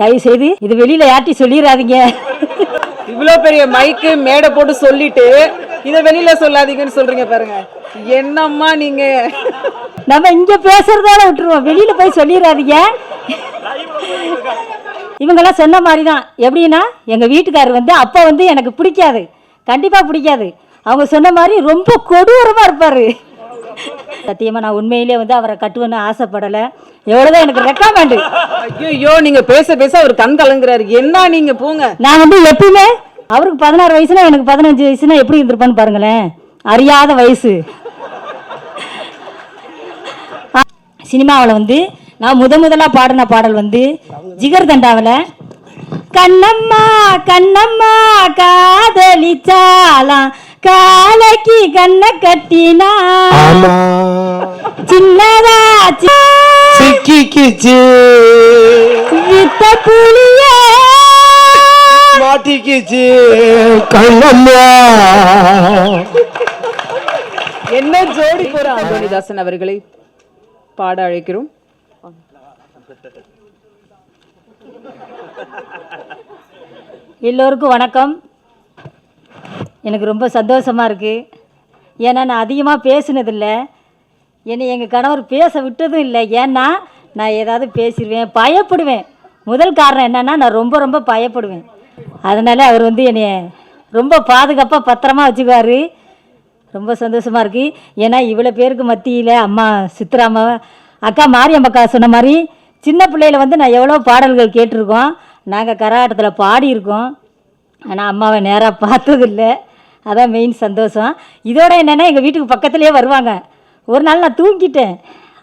தயவு செய்து இது வெளியில யார்ட்டி சொல்லிடாதீங்க இவ்வளோ பெரிய மைக்கு மேடை போட்டு சொல்லிட்டு இதை வெளியில சொல்லாதீங்கன்னு சொல்றீங்க பாருங்க. என்னம்மா நீங்க? நம்ம இங்க பேசுறதால விட்டுருவோம். வெளியில போய் சொல்லிடாதீங்க இவங்கெல்லாம் சொன்ன மாதிரி தான் எப்படின்னா எங்க வீட்டுக்காரர் வந்து அப்போ வந்து எனக்கு பிடிக்காது. கண்டிப்பா பிடிக்காது. அவங்க சொன்ன மாதிரி ரொம்ப கொடூரமா இருப்பாரு. சத்தியமா நான் உண்மையிலேயே வந்து அவரை கட்டுவேன்னு ஆசைப்படலை. எவ்வளவுதான் எனக்கு ரெக்கமெண்டு ஐயோ நீங்க பேச பேச அவர் கண் கலங்குறாரு. என்ன நீங்க போங்க. நான் வந்து எப்பயுமே அவருக்கு பதினாறு வயசுனா எனக்கு பதினஞ்சு வயசுனா எப்படி இருந்திருப்பான்னு பாருங்களேன். அறியாத வயசு. சினிமாவில் வந்து நான் முத முதலாக பாடின பாடல் வந்து ஜிகர் தண்டாவில் கண்ணம்மா கண்ணம்மா காதலிச்சாலாம் காலைக்கு கண்ணை கட்டினா. சின்னதா சிக்கிக்கிச்சு. வித்த புளியே. மாட்டிக்கிச்சு. கண்ணம்மா. என்ன ஜோடி போற? அந்தோனிதாசன் அவர்களை பாட அழைக்கிறோம். எல்லோருக்கும் வணக்கம். எனக்கு ரொம்ப சந்தோஷமாக இருக்குது ஏன்னா நான் அதிகமாக பேசினதில்லை. என்னை எங்கள் கணவர் பேச விட்டதும் இல்லை. ஏன்னா நான் ஏதாவது பேசிடுவேன் பயப்படுவேன். முதல் காரணம் என்னென்னா நான் ரொம்ப ரொம்ப பயப்படுவேன். அதனால் அவர் வந்து என்னை ரொம்ப பாதுகாப்பாக பத்திரமா வச்சுக்குவார். ரொம்ப சந்தோஷமாக இருக்குது ஏன்னா இவ்வளோ பேருக்கு மத்தியில் அம்மா சித்ராமா அக்கா மாரியம்மக்கா சொன்ன மாதிரி சின்ன பிள்ளையில வந்து நான் எவ்வளோ பாடல்கள் கேட்டிருக்கோம். நாங்கள் கரகாட்டத்தில் பாடியிருக்கோம். ஆனால் அம்மாவை நேராக பார்த்ததில்ல. அதான் மெயின் சந்தோஷம். இதோட என்னென்னா எங்கள் வீட்டுக்கு பக்கத்துலேயே வருவாங்க. ஒரு நாள் நான் தூங்கிட்டேன்.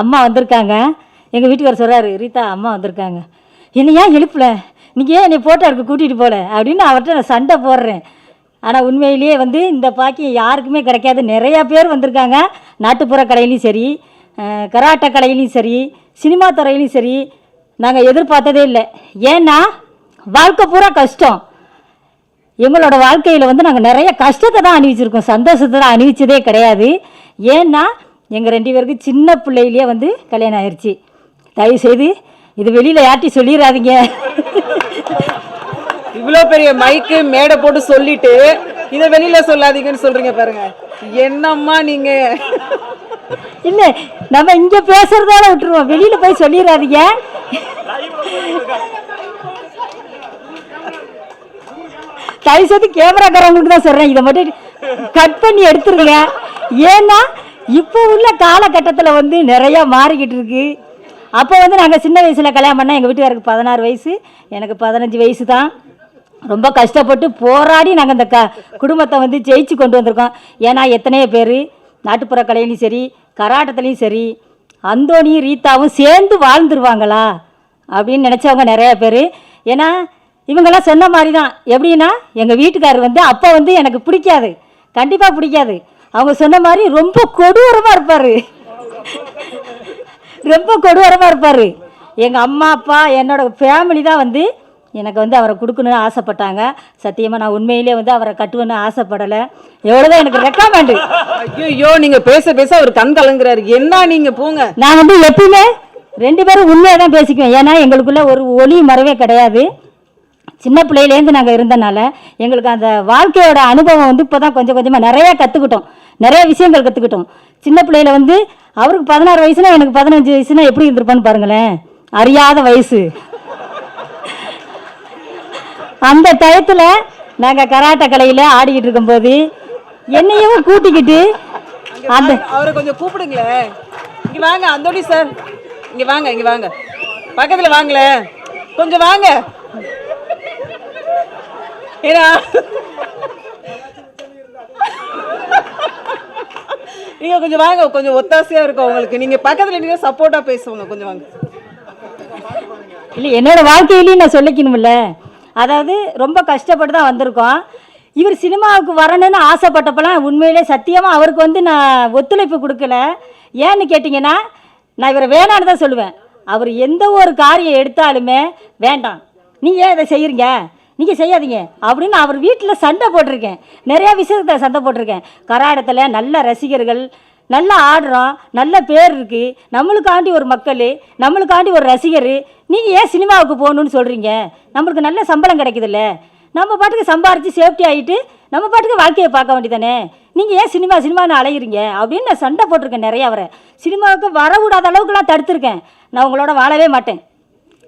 அம்மா வந்திருக்காங்க. எங்கள் வீட்டுக்காரர் சொல்கிறாரு ரீதா அம்மா வந்திருக்காங்க. என்னை ஏன் எழுப்பல? நீங்கள் ஏன் என்னை போட்டோருக்கு கூட்டிகிட்டு போகல அப்படின்னு அவர்கிட்ட நான் சண்டை போடுறேன். ஆனால் உண்மையிலேயே வந்து இந்த பாக்கியம் யாருக்குமே கிடைக்காது. நிறையா பேர் வந்திருக்காங்க. நாட்டுப்புற கலையிலையும் சரி கராட்டை கடையிலையும் கலையிலையும் சரி சினிமா துறையிலையும் சரி. நாங்கள் எதிர்பார்த்ததே இல்லை. ஏன்னா வாழ்க்கை பூரா கஷ்டம். எங்களோட வாழ்க்கையில் வந்து நாங்கள் நிறைய கஷ்டத்தை தான் அனுபவிச்சிருக்கோம் சந்தோஷத்தை தான் அனுபவிச்சதே கிடையாது. ஏன்னா எங்கள் ரெண்டு பேருக்கு சின்ன பிள்ளையிலேயே வந்து கல்யாணம் ஆயிடுச்சு தயவு செய்து இது வெளியில் யார்ட்டி சொல்லிடாதீங்க. இவ்வளோ பெரிய மைக்கு மேடை போட்டு சொல்லிட்டு இதை வெளியில சொல்லாதீங்கன்னு சொல்றீங்க பாருங்க. என்னம்மா நீங்க? இல்லை நம்ம இங்கே பேசுறதால விட்டுருவோம். வெளியில் போய் சொல்லிடாதீங்க. தயவு செய்து கேமராக்காரவங்களுக்கு தான் சொல்கிறேன் இதை மட்டும் கட் பண்ணி எடுத்துருங்க. ஏன்னா இப்போ உள்ள காலகட்டத்தில் வந்து நிறையா மாறிக்கிட்டு இருக்கு. அப்போ வந்து நாங்கள் சின்ன வயசில் கல்யாணம் பண்ணால் எங்கள் வீட்டுக்காருக்கு பதினாறு வயசு எனக்கு பதினஞ்சு வயசு தான். ரொம்ப கஷ்டப்பட்டு போராடி நாங்கள் இந்த க குடும்பத்தை வந்து ஜெயிச்சு கொண்டு வந்திருக்கோம். ஏன்னா எத்தனையோ பேர் நாட்டுப்புற கலையிலையும் சரி கராட்டத்துலேயும் சரி அந்தோனியும் ரீத்தாவும் சேர்ந்து வாழ்ந்துருவாங்களா? அப்படின்னு நினச்சவங்க நிறையா பேர். ஏன்னா இவங்கெல்லாம் சொன்ன மாதிரி தான் எப்படின்னா எங்கள் வீட்டுக்காரர் வந்து அப்போ வந்து எனக்கு பிடிக்காது. கண்டிப்பாக பிடிக்காது. அவங்க சொன்ன மாதிரி ரொம்ப கொடூரமாக இருப்பார். ரொம்ப கொடூரமாக இருப்பார். எங்கள் அம்மா அப்பா என்னோட ஃபேமிலி தான் வந்து எனக்கு வந்து அவரை கொடுக்கணும்னு ஆசைப்பட்டாங்க. சத்தியமாக நான் உண்மையிலே வந்து அவரை கட்டுவேன்னு ஆசைப்படலை. எவ்வளோதான் எனக்கு ரெக்கமெண்டு ஐயோ நீங்க பேச பேச அவர் கண் கலங்குறாரு. என்ன நீங்க போங்க. நான் வந்து எப்பயுமே ரெண்டு பேரும் உண்மையாக தான் பேசிக்குவேன். ஏன்னா எங்களுக்குள்ள ஒரு ஒளி மறவே கிடையாது. சின்ன பிள்ளையிலேருந்து நாங்கள் இருந்தனால எங்களுக்கு அந்த வாழ்க்கையோட அனுபவம் வந்து இப்போ தான் கொஞ்சம் கொஞ்சமாக நிறையா கற்றுக்கிட்டோம் நிறைய விஷயங்கள் கற்றுக்கிட்டோம் சின்ன பிள்ளையில வந்து அவருக்கு பதினாறு வயசுனா எனக்கு பதினஞ்சு வயசுனா எப்படி இருந்திருப்பான்னு பாருங்களேன். அறியாத வயசு. அந்த டயத்தில் நாங்கள் கராட்டை கலையில் ஆடிக்கிட்டு இருக்கும்போது என்னையும் கூட்டிக்கிட்டு அந்த அவரை கொஞ்சம் கூப்பிடுங்களேன். இங்கே வாங்க அந்தோடி சார். இங்கே வாங்க இங்கே வாங்க. பக்கத்தில் வாங்களேன். கொஞ்சம் வாங்க. ஏன்னா நீங்க கொஞ்சம் வாங்க கொஞ்சம் ஒத்தாசையா இருக்கும் உங்களுக்கு. நீங்க பக்கத்துல நீங்க சப்போர்ட்டா பேசுவாங்க. கொஞ்சம் வாங்க. இல்லை என்னோட வாழ்க்கையிலையும் நான் சொல்லிக்கணும்ல. அதாவது ரொம்ப கஷ்டப்பட்டு தான் வந்திருக்கோம். இவர் சினிமாவுக்கு வரணும்னு ஆசைப்பட்டப்பெல்லாம் உண்மையிலே சத்தியமாக அவருக்கு வந்து நான் ஒத்துழைப்பு கொடுக்கல. ஏன்னு கேட்டிங்கன்னா நான் இவரை வேணான்னு தான் சொல்லுவேன். அவர் எந்த ஒரு காரியம் எடுத்தாலுமே வேண்டாம். நீங்கள் ஏன் இதை செய்கிறீங்க நீங்கள் செய்யாதீங்க. அப்படின்னு அவர் வீட்டில் சண்டை போட்டிருக்கேன். நிறையா விஷயத்தில் சண்டை போட்டிருக்கேன். கராடத்தில் நல்ல ரசிகர்கள் நல்லா ஆடுறோம் நல்ல பேர் இருக்குது நம்மளுக்காண்டி ஒரு மக்கள் நம்மளுக்காண்டி ஒரு ரசிகர். நீங்கள் ஏன் சினிமாவுக்கு போகணுன்னு சொல்கிறீங்க நம்மளுக்கு நல்ல சம்பளம் கிடைக்குதுல்ல. நம்ம பாட்டுக்கு சம்பாரித்து சேஃப்டி ஆகிட்டு நம்ம பாட்டுக்கு வாழ்க்கையை பார்க்க வேண்டியதானே நீங்கள் ஏன் சினிமா சினிமான்னு அலையிறீங்க? அப்படின்னு நான் சண்டை போட்டிருக்கேன் நிறையா அவரை. சினிமாவுக்கு வரவிடாத அளவுக்குலாம் தடுத்துருக்கேன். நான் உங்களோட வாழவே மாட்டேன்.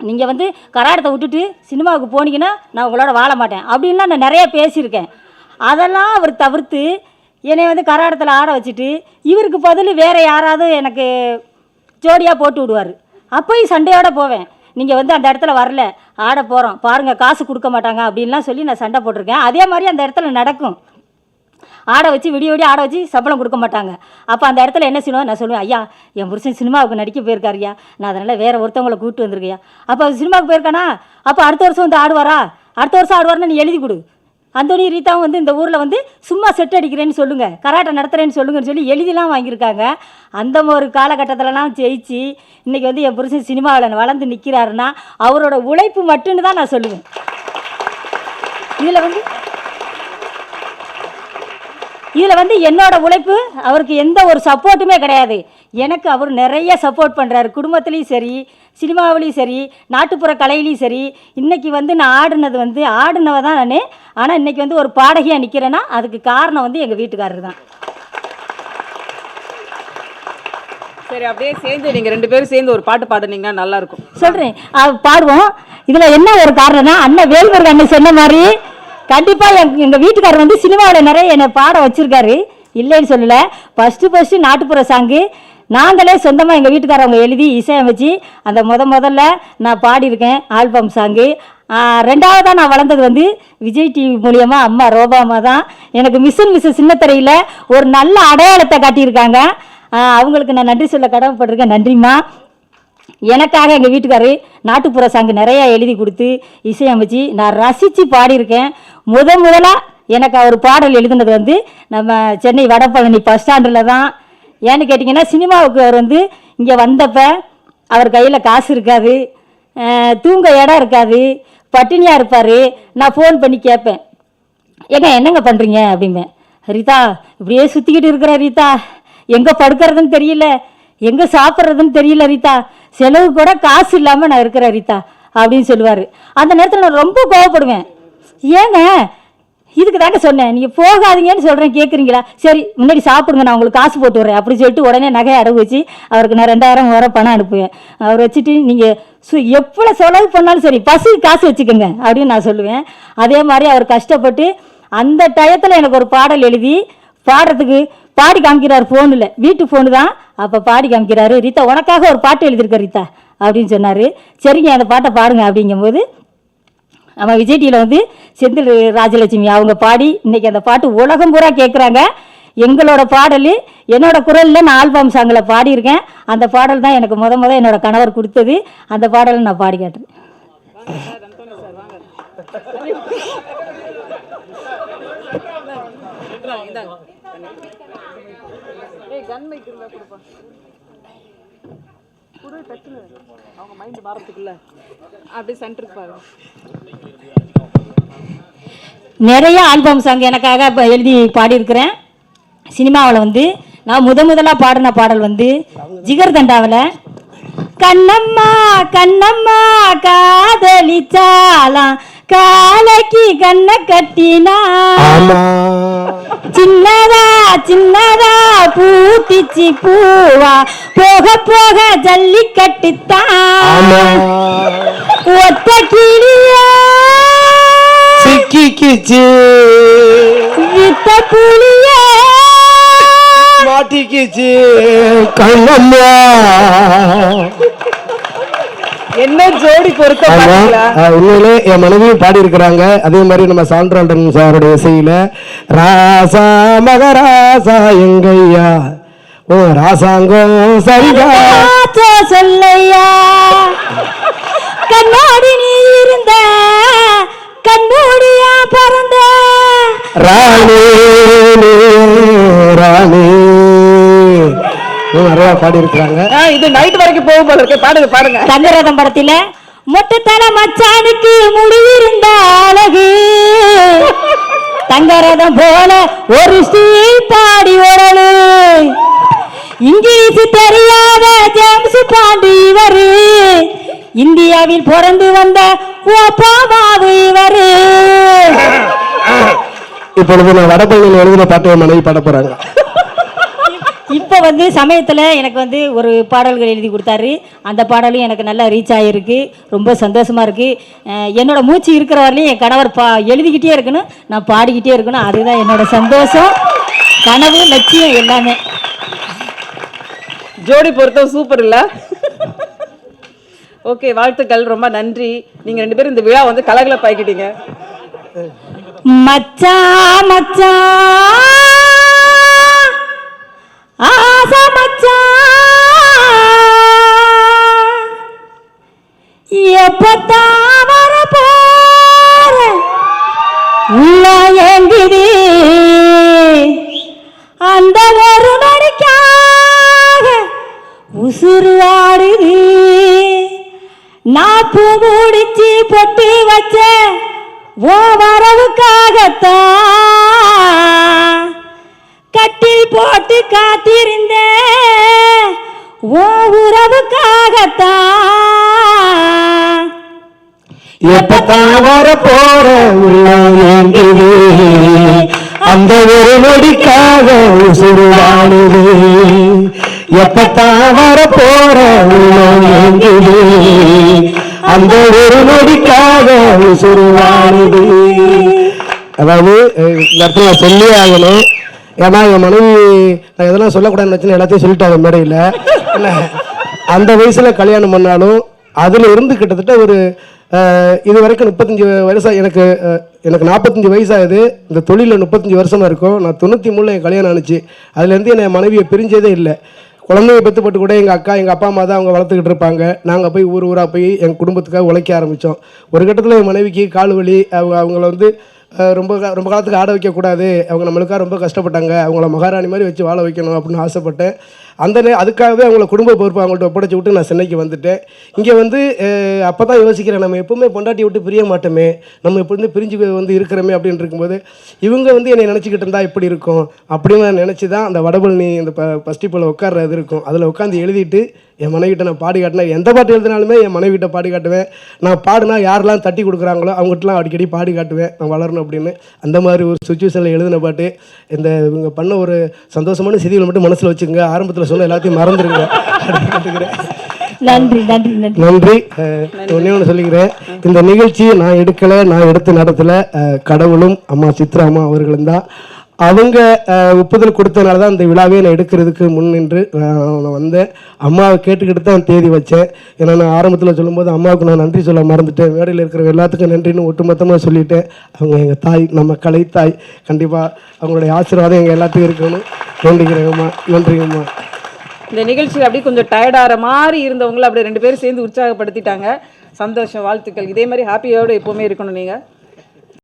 நீங்கள் வந்து கராடத்தை விட்டுட்டு சினிமாவுக்கு போனீங்கன்னா நான் உங்களோட வாழ மாட்டேன். அப்படின்லாம் நான் நிறைய பேசியிருக்கேன். அதெல்லாம் அவர் தவிர்த்து என்னை வந்து கராடத்தில் ஆட வச்சுட்டு இவருக்கு பதில் வேறு யாராவது எனக்கு ஜோடியாக போட்டு விடுவார். அப்போயும் சண்டையோடு போவேன். நீங்கள் வந்து அந்த இடத்துல வரல ஆட போகிறோம் பாருங்கள் காசு கொடுக்க மாட்டாங்க அப்படின்லாம் சொல்லி நான் சண்டை போட்டிருக்கேன். அதே மாதிரி அந்த இடத்துல நடக்கும். ஆட வச்சு விடிய விடிய ஆட வச்சு சம்பளம் கொடுக்க மாட்டாங்க. அப்போ அந்த இடத்துல என்ன செய்யணும் நான் சொல்லுவேன் ஐயா என் புருஷன் சினிமாவுக்கு நடிக்க போயிருக்காருயா நான் அதனால் வேற ஒருத்தவங்களை கூப்பிட்டு வந்திருக்கையா அப்போ சினிமாவுக்கு போயிருக்கானா? அப்போ அடுத்த வருஷம் வந்து ஆடுவாரா? அடுத்த வருஷம் ஆடுவார்னு நீ எழுதி கொடு. அந்தோனி ரீதாவும் வந்து இந்த ஊரில் வந்து சும்மா செட் அடிக்கிறேன்னு சொல்லுங்கள் கராட்டை நடத்துகிறேன்னு சொல்லுங்கன்னு சொல்லி எழுதிலாம் வாங்கியிருக்காங்க. அந்த ஒரு காலகட்டத்திலலாம் ஜெயிச்சு இன்றைக்கி வந்து என் புருஷன் சினிமாவில் வளர்ந்து நிற்கிறாருன்னா அவரோட உழைப்பு மட்டும்னு தான் நான் சொல்லுவேன். இதில் வந்து இதில் வந்து என்னோட உழைப்பு அவருக்கு எந்த ஒரு சப்போர்ட்டுமே கிடையாது. எனக்கு அவர் நிறைய சப்போர்ட் பண்ணுறாரு குடும்பத்துலேயும் சரி சினிமாவிலையும் சரி நாட்டுப்புற கலையிலையும் சரி. இன்றைக்கி வந்து நான் ஆடினது வந்து ஆடினவ தான் நான். ஆனால் இன்றைக்கி வந்து ஒரு பாடகியாக நிற்கிறேன்னா அதுக்கு காரணம் வந்து எங்கள் வீட்டுக்காரர் தான். சரி அப்படியே சேர்ந்து நீங்க ரெண்டு பேரும் சேர்ந்து ஒரு பாட்டு பாடுனீங்கன்னா நல்லா இருக்கும். சொல்கிறேன் பாடுவோம். இதில் என்ன ஒரு காரணம்னா அண்ணன் வேல்முருகன் அண்ணன் சொன்ன மாதிரி கண்டிப்பாக எங் எங்கள் வீட்டுக்காரர் வந்து சினிமாவில் நிறைய என்னை பாட வச்சுருக்காரு. இல்லைன்னு சொல்லலை. ஃபஸ்ட்டு ஃபஸ்ட்டு நாட்டுப்புற சாங்கு நாங்களே சொந்தமாக எங்கள் வீட்டுக்காரவங்க எழுதி இசையமைச்சு அந்த முத முதல்ல நான் பாடியிருக்கேன் ஆல்பம் சாங்கு ரெண்டாவதாக நான் வளர்ந்தது வந்து விஜய் டிவி மூலியமாக அம்மா ரோபாமா தான். எனக்கு மிஸ்ஸன் மிஸ்ஸஸ் சின்னத்திரையில் ஒரு நல்ல அடையாளத்தை காட்டியிருக்காங்க. அவங்களுக்கு நான் நன்றி சொல்ல கடமைப்பட்டிருக்கேன். நன்றிம்மா. எனக்காக எங்கள் வீட்டுக்காரு நாட்டுப்புற சாங்கு நிறையா எழுதி கொடுத்து இசையமைச்சு நான் ரசித்து பாடியிருக்கேன். முத முதலாக எனக்கு அவர் பாடல் எழுதுனது வந்து நம்ம சென்னை வடபழனி பஸ் ஸ்டாண்டில் தான். ஏன்னு கேட்டிங்கன்னா சினிமாவுக்கு அவர் வந்து இங்கே வந்தப்போ அவர் கையில் காசு இருக்காது. தூங்க இடம் இருக்காது. பட்டினியாக இருப்பார். நான் ஃபோன் பண்ணி கேட்பேன். ஏங்க என்னங்க பண்ணுறீங்க அப்படிம்பேன். ரீதா இப்படியே சுற்றிக்கிட்டு இருக்கிற ரீதா எங்கே படுக்கிறதுன்னு தெரியல. எங்கே சாப்பிட்றதுன்னு தெரியல ரீதா. செலவு கூட காசு இல்லாமல் நான் இருக்கிறேன் ரீதா அப்படின்னு சொல்லுவார். அந்த நேரத்தில் நான் ரொம்ப கோவப்படுவேன். ஏங்க? இதுக்கு தாங்க சொன்னேன். நீங்கள் போகாதீங்கன்னு சொல்கிறேன் கேட்குறீங்களா சரி முன்னாடி சாப்பிடுங்க நான் உங்களுக்கு காசு போட்டு வரேன் அப்படி சொல்லிட்டு உடனே நகையை அடகு வச்சு அவருக்கு நான் ரெண்டாயிரம் வர பணம் அனுப்புவேன். அவர் வச்சுட்டு நீங்கள் சு எவ்வளோ செலவு பண்ணாலும் சரி பசு காசு வச்சுக்கோங்க அப்படின்னு நான் சொல்லுவேன். அதே மாதிரி அவர் கஷ்டப்பட்டு அந்த டயத்தில் எனக்கு ஒரு பாடல் எழுதி பாடுறதுக்கு பாடி காமிக்கிறார் ஃபோனில் வீட்டு ஃபோனு தான். அப்போ பாடி காமிக்கிறாரு ரீதா உனக்காக ஒரு பாட்டு எழுதியிருக்க ரீதா அப்படின்னு சொன்னார். சரிங்க அந்த பாட்டை பாடுங்க அப்படிங்கும்போது நம்ம விஜய் டிவியில் வந்து செந்தில் ராஜலட்சுமி அவங்க பாடி இன்றைக்கி அந்த பாட்டு உலகம் பூரா கேட்குறாங்க எங்களோட பாடல் என்னோட குரலில் நான் ஆல்பம் சாங்கில் பாடியிருக்கேன். அந்த பாடல் தான் எனக்கு முத முத என்னோட கணவர் கொடுத்தது. அந்த பாடலை நான் பாடி கேட்டேன் கூட டச்சில் அவங்க மைண்ட் மாறதுக்குள்ள அப்படியே சென்டருக்கு பாருங்க. நிறைய ஆல்பம் சாங் எனக்காக இப்போ எழுதி பாடியிருக்கிறேன். சினிமாவில் வந்து நான் முத முதலாக பாடின பாடல் வந்து ஜிகர் தண்டாவில் கண்ணம்மா கண்ணம்மா காதலிச்சாலாம் காலைக்கு கண்ணை கட்டினா. சின்னதா சின்னதா பூத்திச்சி பூவா. போக போக ஜல்லிக்கட்டுத்தான் ஆமா. ஒத்த கிளியா. சிக்கிக்கிச்சு. வித்த புளியா மாட்டிக்கிச்சு. கண்ணம்மா. என்ன ஜோடி பொருத்த ஆமா. பாத்தீங்களா? அஹ் உண்மையிலே என் மனைவியும் பாடி இருக்கிறாங்க அதே மாதிரி நம்ம சான்றன் சாருடைய இசையில ராசா மகராசா எங்கையா ஓ ராசாங்கம் சரிதா? சொல்லையா? கண்ணாடி நீ இருந்த கண்மூடியா பிறந்த. ராணி ராணி. நிறைய பாடி இருக்கிறாங்க இது நைட் வரைக்கும் போகும் போல இருக்கு. பாடுங்க பாடுங்க. தங்கரதம் படத்துல மொட்டத்தல மச்சானுக்கு முடியிருந்த அழகு. தங்கரதம் போல ஒரு ஸ்டீல் பாடி உடலு இங்கிலீஷ் தெரியாத ஜேம்ஸ் பாண்டி இவரு. இந்தியாவில் பிறந்து வந்த ஓபாமாவு இவரு. இப்பொழுது நான் வடபழனியில் எழுதின பாட்டை மனைவி பாட போறாங்க. இப்போ வந்து சமயத்தில் எனக்கு வந்து ஒரு பாடல்கள் எழுதி கொடுத்தாரு. அந்த பாடலும் எனக்கு நல்லா ரீச் ஆகிருக்கு ரொம்ப சந்தோஷமாக இருக்குது என்னோட மூச்சு இருக்கிற வரலையும் என் கணவர் பா எழுதிக்கிட்டே இருக்கணும். நான் பாடிக்கிட்டே இருக்கணும். அதுதான் என்னோட சந்தோஷம் கனவு லட்சியம் எல்லாமே. ஜோடி பொருத்தம் சூப்பர் இல்ல? ஓகே வாழ்த்துக்கள். ரொம்ப நன்றி. நீங்க ரெண்டு பேரும் இந்த விழா வந்து கலகலப்பாக்கிட்டீங்க மச்சான் மச்சான் ஆசை மச்சான் எப்பத்தான் வர போற உள்ள ஏங்குது எப்பத்தான் வர போற உள்ளம் அந்த ஒரு நொடிக்காக உசுறு வாழுது எப்பத்தான் வர போற உள்ளம் அந்த ஒரு நொடிக்காக உசுறு வாழுது அதாவது இந்த இடத்துல நான் சொல்லியே ஆகணும். ஏன்னா என் மனைவி நான் எதெல்லாம் சொல்லக்கூடாதுன்னு வச்சுன்னு எல்லாத்தையும் சொல்லிட்டாங்க மேடையில் என்ன அந்த வயசுல கல்யாணம் பண்ணாலும் அதுல இருந்து கிட்டத்தட்ட ஒரு இது வரைக்கும் முப்பத்தஞ்சு வருஷம் எனக்கு எனக்கு நாற்பத்தஞ்சு வயசாகுது. இந்த தொழிலில் முப்பத்தஞ்சு வருஷமாக இருக்கும். நான் தொண்ணூற்றி மூணில் என் கல்யாணம் ஆணுச்சு அதுலேருந்து என் மனைவியை பிரிஞ்சதே இல்லை. குழந்தைய பெற்றுப்பட்டு கூட எங்கள் அக்கா எங்கள் அப்பா அம்மா தான் அவங்க வளர்த்துக்கிட்டு இருப்பாங்க. நாங்கள் போய் ஊர் ஊராக போய் எங்கள் குடும்பத்துக்காக உழைக்க ஆரம்பித்தோம் ஒரு கட்டத்தில் என் மனைவிக்கு கால் வலி அவங்க அவங்கள வந்து ரொம்ப கா- ரொம்ப காலத்துக்கு ஆட வைக்கக்கூடாது. அவங்க நம்மளுக்காக ரொம்ப கஷ்டப்பட்டாங்க. அவங்கள மகாராணி மாதிரி வச்சு வாழ வைக்கணும் அப்படின்னு ஆசைப்பட்டேன். அந்த நே அதுக்காகவே அவங்கள குடும்ப பொறுப்பு அவங்கள்ட்ட ஒப்படைச்சி விட்டு நான் சென்னைக்கு வந்துட்டேன். இங்கே வந்து அப்போ தான் யோசிக்கிறேன் நம்ம எப்பவுமே பொண்டாட்டி விட்டு பிரிய மாட்டோமே நம்ம இப்போ பிரிஞ்சு வந்து இருக்கிறோமே அப்படின்னு இருக்கும்போது இவங்க வந்து என்னை நினச்சிக்கிட்டு இருந்தால் எப்படி இருக்கும் அப்படின்னு நான் நினச்சி தான் அந்த வடபழனி இந்த ப பஸ்டிப்பில் உட்கார்ற இது இருக்கும். அதில் உட்காந்து எழுதிட்டு என் மனைவிட்ட நான் பாடி காட்டினேன் எந்த பாட்டு எழுதினாலுமே என் மனைவிட்ட பாடி காட்டுவேன். நான் பாடினா யாரெல்லாம் தட்டி கொடுக்குறாங்களோ அவங்ககிட்டலாம் அடிக்கடி பாடி காட்டுவேன் நான் வளரணும் அப்படின்னு. அந்த மாதிரி ஒரு சுச்சுவேஷனில் எழுதின பாட்டு இந்த இவங்க பண்ண ஒரு சந்தோஷமான செய்திகளை மட்டும் மனசில் வச்சுக்கோங்க. ஆரம்பத்தில் சொன்ன எல்லாத்தையும் கேட்டுக்கிறேன் நன்றி நன்றி நன்றி. ஒண்ணே ஒன்று சொல்லிக்கிறேன். இந்த நிகழ்ச்சியை நான் எடுக்கலை நான் எடுத்து நடத்தல கடவுளும் அம்மா சித்ரா அம்மா அவர்களும் தான். அவங்க ஒப்புதல் கொடுத்தனால தான் இந்த விழாவே நான் எடுக்கிறதுக்கு முன் நின்று நான் நான் வந்தேன். அம்மாவை கேட்டுக்கிட்டு தான் தேதி வச்சேன். ஏன்னா நான் ஆரம்பத்தில் சொல்லும்போது அம்மாவுக்கு நான் நன்றி சொல்ல மறந்துட்டேன். மேடையில் இருக்கிற எல்லாத்துக்கும் நன்றின்னு ஒட்டுமொத்தமாக சொல்லிட்டேன். அவங்க எங்கள் தாய் நம்ம கலை தாய். கண்டிப்பாக அவங்களுடைய ஆசீர்வாதம் எங்கள் எல்லாத்துக்கும் இருக்கணும் வேண்டிக்கிறேங்கம்மா. நன்றிங்கம்மா. இந்த நிகழ்ச்சியில் அப்படியே கொஞ்சம் டயர்டாகிற மாதிரி இருந்தவங்கள அப்படியே ரெண்டு பேரும் சேர்ந்து உற்சாகப்படுத்திட்டாங்க. சந்தோஷம் வாழ்த்துக்கள். இதே மாதிரி ஹாப்பியோடு எப்போவுமே இருக்கணும் நீங்கள்